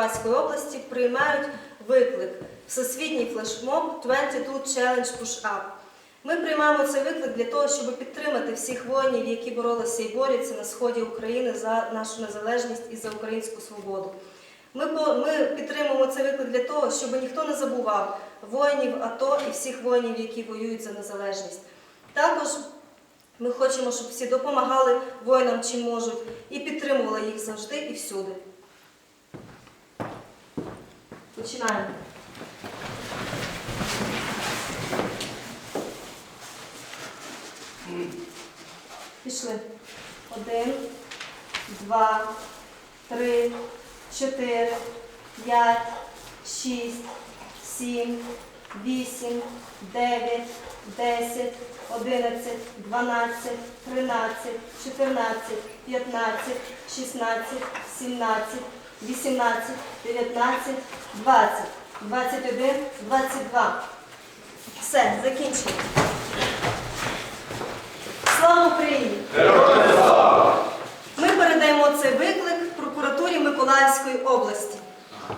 Закарпатської області приймають виклик Всесвітній флешмоб 22 Challenge Push Up. Ми приймаємо цей виклик для того, щоб підтримати всіх воїнів, які боролися і борються на сході України за нашу незалежність і за українську свободу. Ми, підтримуємо цей виклик для того, щоб ніхто не забував воїнів АТО і всіх воїнів, які воюють за незалежність. Також ми хочемо, щоб всі допомагали воїнам, чим можуть, і підтримували їх завжди і всюди. Починаємо. Пішли. Один, два, три, чотири, п'ять, шість, сім, вісім, дев'ять, десять, одинадцять, дванадцять, тринадцять, чотирнадцять, п'ятнадцять, шістнадцять, сімнадцять, вісімнадцять, дев'ятнадцять, двадцять, двадцять один, двадцять два. Все, закінчили. Слава Україні! Ми передаємо цей виклик прокуратурі Миколаївської області.